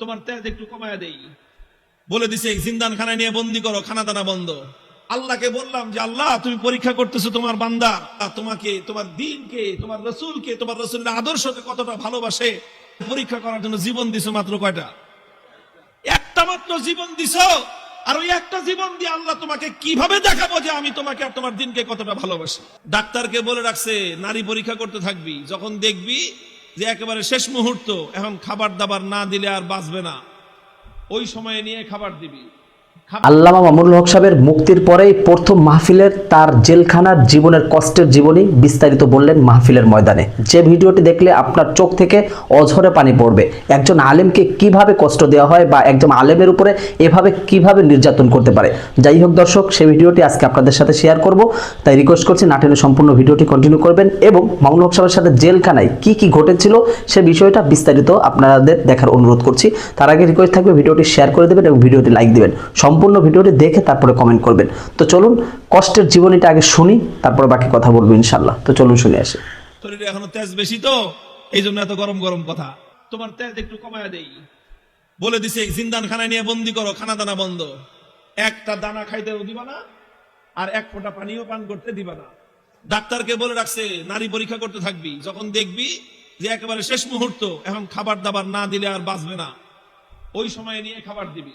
তোমার তেজ একটু কমায় দেই। বলে দিছে জিন্দান খানায় নিয়ে বন্দি করো, খানা দানা বন্ধ। আল্লাহকে বললাম যে, আল্লাহ, তুমি পরীক্ষা করতেছো তোমার বান্দা। তোমাকে, তোমার দিনকে, তোমার রসুলকে, তোমার রসুলের আদর্শকে কতটা ভালোবাসে, পরীক্ষা করার জন্য জীবন দিছো মাত্র কয়টা? একটা মাত্র জীবন দিছো, আর ওই একটা জীবন দিয়ে আল্লাহ তোমাকে কীভাবে দেখাবো যে আমি তোমাকে আর তোমার দিনকে কতটা ভালোবাসি? ডাক্তারকে বলে রাখছে, নারী পরীক্ষা করতে থাকবি, যখন দেখবি যে একেবারে শেষ মুহূর্ত, এখন খাবার দাবার না দিলে আর বাঁচবে না। ওই সময়ে নিয়ে খাবার দিবি। আল্লামা মামুনুল হক সাহেবের মুক্তির পরেই প্রথম মাহফিলের তার জেলখানার জীবনের কষ্টের জীবনী বিস্তারিত বললেন মাহফিলের ময়দানে। যে ভিডিওটি দেখলে আপনার চোখ থেকে অঝরে পানি পড়বে। একজন আলেমকে কীভাবে কষ্ট দেওয়া হয় বা একজন আলেমের উপরে এভাবে কীভাবে নির্যাতন করতে পারে? যাই হোক দর্শক, সেই ভিডিওটি আজকে আপনাদের সাথে শেয়ার করব। তাই রিকোয়েস্ট করছি নাটেনের সম্পূর্ণ ভিডিওটি কন্টিনিউ করবেন এবং মামুনুল হক সাহেবের সাথে জেলখানায় কি কি ঘটেছিল সে বিষয়টা বিস্তারিত আপনাদের দেখার অনুরোধ করছি। তার আগে রিকোয়েস্ট থাকবে ভিডিওটি শেয়ার করে দেবেন এবং ভিডিওটি লাইক দিবেন। সম্পূর্ণ ভিডিওটি দেখে তারপরে কমেন্ট করবেন। তো চলুন, কষ্টের জীবনীটা আগে শুনি, তারপরে বাকি কথা বলব ইনশাল্লাহ তো চলুন শুনে আসি। শরীরে এখনও তেজ বেশি তো? এই জন্য এত গরম গরম কথা। তোমার তেজ একটু কমায় দেই। বলে দিছে জিন্দান খানায় নিয়ে বন্দি করো, খানা দানা বন্ধ। একটা দানা খাইতে দিবা না, আর এক ফোঁটা পানিও পান করতে দিবা না। ডাক্তারকে বলে রাখছে, নারী পরীক্ষা করতে থাকবি। যখন দেখবি যে একেবারে শেষ মুহূর্ত, এখন খাবার দাবার না দিলে আর বাঁচবে না। ওই সময় নিয়ে খাবার দিবি।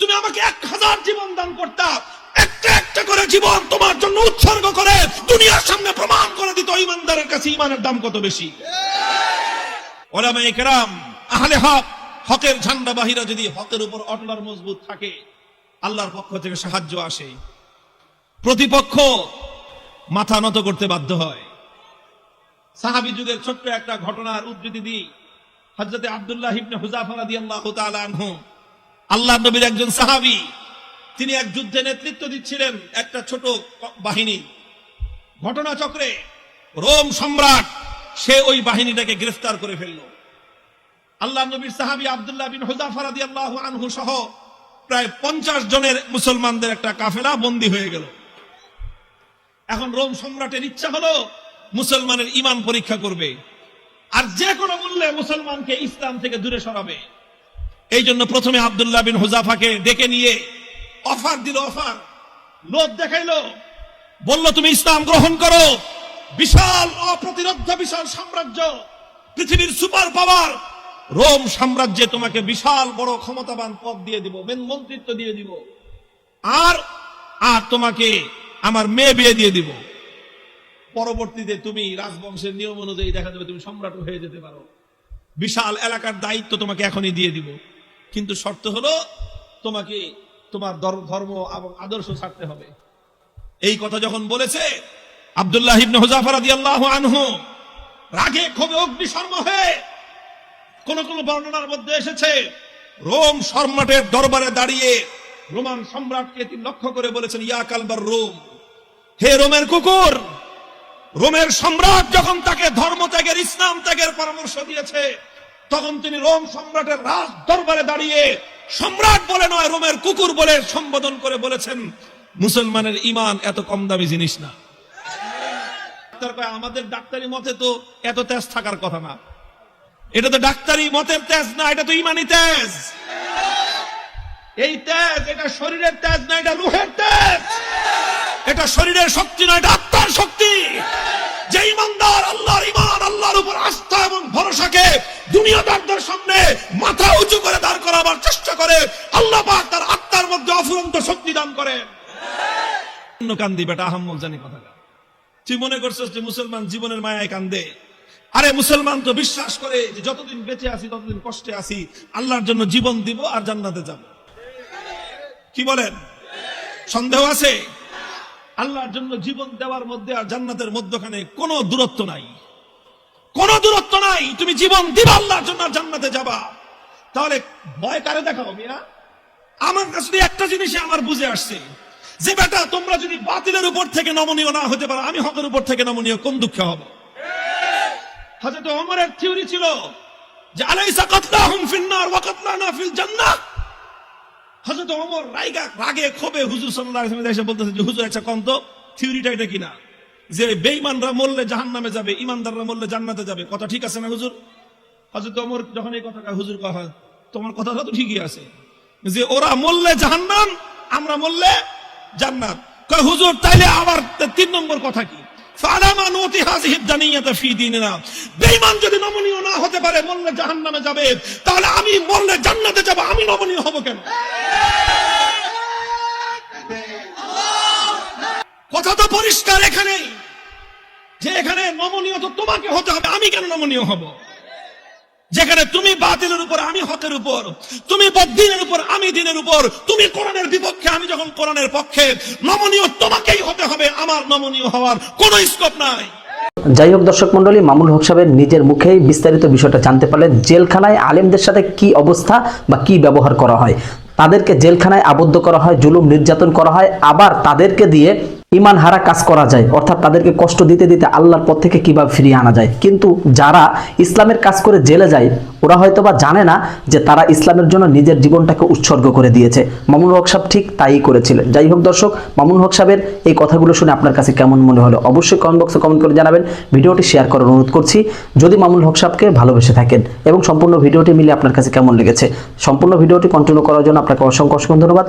তুমি আমাকে এক হাজার জীবন দান করতা। একটা একটা করে জীবন তোমার জন্য উৎসর্গ করে দুনিয়ার সামনে প্রমাণ করে দিত ইমানদারের কাছে ইমানের দাম কত বেশি। আহলে হক, হকের ঝান্ডা বাহিরা যদি হকের উপর অটল আর মজবুত থাকে, আল্লাহর পক্ষ থেকে সাহায্য আসে। প্রতিপক্ষ মাথা নত করতে বাধ্য হয়। সাহাবি যুগের ছোট্ট একটা ঘটনার উদ্ধৃতি দিই। হজরতে আব্দুল্লাহ ইবনে হুজাফা রাদিয়াল্লাহু তাআলা আনহু আল্লাহ নবীর একজন সাহাবি, তিনি এক যুদ্ধে নেতৃত্ব দিচ্ছিলেন একটা ছোট বাহিনী। ঘটনাচক্রে রোম সম্রাট, সে ওই বাহিনীটাকে গ্রেফতার করে ফেলল। আল্লাহ নবীর সাহাবি আব্দুল্লাহ বিন হুজাফা রাদিয়াল্লাহু আনহু সহ প্রায় পঞ্চাশ জনের মুসলমানদের একটা কাফেলা বন্দী হয়ে গেল। এখন রোম সম্রাটের ইচ্ছা হলো মুসলমানের ইমান পরীক্ষা করবে, আর যে কোনো মূল্যে মুসলমানকে ইসলাম থেকে দূরে সরাবে। এই জন্য প্রথমে আবদুল্লাহ বিন হুজাফাকে ডেকে নিয়ে অফার দিল, অফার। লোভ দেখাইলো। বলল, তুমি ইসলাম গ্রহণ করো। বিশাল অপ্রতিরোধ বিশাল সাম্রাজ্য। পৃথিবীর সুপার পাওয়ার। রোম সাম্রাজ্যে তোমাকে বিশাল বড় ক্ষমতাবান পদ দিয়ে দিব, মেন মন্ত্রিত্ব দিয়ে দিব। আর আর তোমাকে আমার মেয়ে বিয়ে দিয়ে দিব। পরবর্তীতে তুমি রাজবংশের নিয়ম অনুযায়ী দেখা যাবে তুমি সম্রাট হয়ে যেতে পারো। বিশাল এলাকার দায়িত্ব তোমাকে এখনই দিয়ে দিব। কিন্তু শর্ত হলো তোমাকে তোমার ধর্ম এবং আদর্শ ছাড়তে হবে। এই কথা যখন বলেছে, আব্দুল্লাহ ইবনে হুজাফা রাদিয়াল্লাহু আনহু, রাগে ক্ষোভে অগ্নিশর্ম হয়ে কোন কোন বর্ণনার মধ্যে এসেছে, রোম সম্রাটের দরবারে দাঁড়িয়ে রোমান সম্রাটকে তিনি লক্ষ্য করে বলেছেন, ইয়া কালবার রোম, হে রোমের কুকুর, রোমের সম্রাট যখন তাকে ধর্ম ত্যাগের, ইসলাম ত্যাগের পরামর্শ দিয়েছে তখন তিনি রোম সম্রাটের রাজ দরবারে দাঁড়িয়ে সম্রাট বলে নয়, রোমের কুকুর বলে সম্বোধন করে বলেছেন, মুসলমানের ইমান এত কম দামি জিনিস না। আমাদের ডাক্তারি মতে তো এত তেজ থাকার কথা না। এটা তো ডাক্তারি মতের তেজ না, এটা তো ইমানি তেজ। এই তেজ এটা শরীরের তেজ না, এটা রুহের তেজ। এটা শরীরের শক্তি নয় এটা আত্মার শক্তি। যে ইমানদার, আল্লাহর ইমান আল্লাহর উপর আস্থা এবং ভরসাকে দুনিয়াদারদের সামনে মাথা উঁচু করে দাঁড় করাবার চেষ্টা করে, আল্লাহ পাক তার আত্মার মধ্যে অফুরন্ত শক্তি দান করেন। অন্য কান্দি বেটা, আহম্মল জানি কথা তুই মনে করছিস যে মুসলমান জীবনের মায়ায় কান্দে? আরে মুসলমান তো বিশ্বাস করে যে যতদিন বেঁচে আছি, ততদিন কষ্টে আছি, আল্লাহর জন্য জীবন দিব আর জান্নাতে যাব। কি বলেন? সন্দেহ আছে? আল্লাহর জন্য জীবন দেওয়ার মধ্যে আর জান্নাতের মধ্যখানে কোনো দূরত্ব নাই। দূরত্ব নাই। তুমি জীবন দিবা আল্লাহর জন্য জান্নাতে যাবা। তাহলে ভয় কারে দেখাও মিয়া আমার কাছে একটা জিনিসই আমার বুঝে আসছে। যে বেটা, তোমরা যদি বাতিলের উপর থেকে নমনীয় না হতে পারো, আমি হকের উপর থেকে নমনীয়, কোন দুঃখে হব? হযরত ওমরের থিওরি ছিল যে, আলাইসা কাতলাহুম ফিন্নার ওয়া কাতলানা ফিল জান্নাহ। হযরত ওমর রাইগা, রাগে, ক্ষোভে হুজুর সাল্লাল্লাহু আলাইহি ওয়াসাল্লাম এসে বলতেছে যে, হুজুর আচ্ছা কোন তো? থিওরিটা এটা কিনা? যে বেঈমানরা মরলে জাহান্নামে যাবে ইমানদাররা মরলে জান্নাতে যাবে। কথা ঠিক আছে না হুজুর? হযরত ওমর যখন এই কথাটা হুজুর কয় তোমার কথাটা তো ঠিকই আছে। যে ওরা মরলে জাহান্নাম আমরা মরলে জান্নাত। কয় হুজুর তাইলে আবার তিন নম্বর কথা কি? বেঈমান যদি নমনীয় না হতে পারে মরলে জাহান্নামে যাবে। তাহলে আমি মরলে জান্নাতে যাব আমি নমনীয় হব কেন? কথা তো পরিষ্কার এখানেই। যে এখানে নমনীয় তো তোমাকে হতে হবে, আমি কেন নমনীয় হব? যেখানে তুমি বাতিলের উপর, আমি হকের উপর, তুমি দিনের উপর, আমি দিনের উপর, তুমি কোরআনের বিপক্ষে, আমি যখন কোরআনের পক্ষে, নমনীয় তোমাকেই হতে হবে, আমার নমনীয় হওয়ার কোনো স্কোপ নাই। যাই হোক দর্শক মন্ডলী মামুন হক সাহেবের নিজের মুখেই বিস্তারিত বিষয়টা জানতে পারলেন জেলখানায় আলেমদের সাথে কি অবস্থা বা কি ব্যবহার করা হয়? তাদেরকে জেলখানায় আবদ্ধ করা হয়, জুলুম নির্যাতন করা হয়, আবার তাদেরকে দিয়ে ইমান হারা কাজ করা যায়, অর্থাৎ তাদেরকে কষ্ট দিতে দিতে আল্লাহর পথ থেকে কীভাবে ফিরিয়ে আনা যায়। কিন্তু যারা ইসলামের কাজ করে জেলে যায়, ওরা হয়তো বা জানে না যে তারা ইসলামের জন্য নিজের জীবনটাকে উৎসর্গ করে দিয়েছে। মামুন হক সাহেব ঠিক তাই করেছিলেন। যাই হোক দর্শক মামুন হক সাহেবের এই কথাগুলো শুনে আপনার কাছে কেমন মনে হলো অবশ্যই কমেন্ট বক্সে কমেন্ট করে জানাবেন। ভিডিওটি শেয়ার করার অনুরোধ করছি। যদি মামুন হক সাহেবকে ভালোবেসে থাকেন এবং সম্পূর্ণ ভিডিওটি মিলে আপনার কাছে কেমন লেগেছে, সম্পূর্ণ ভিডিওটি কন্টিনিউ করার জন্য আপনাকে অসংখ্য অসংখ্য ধন্যবাদ।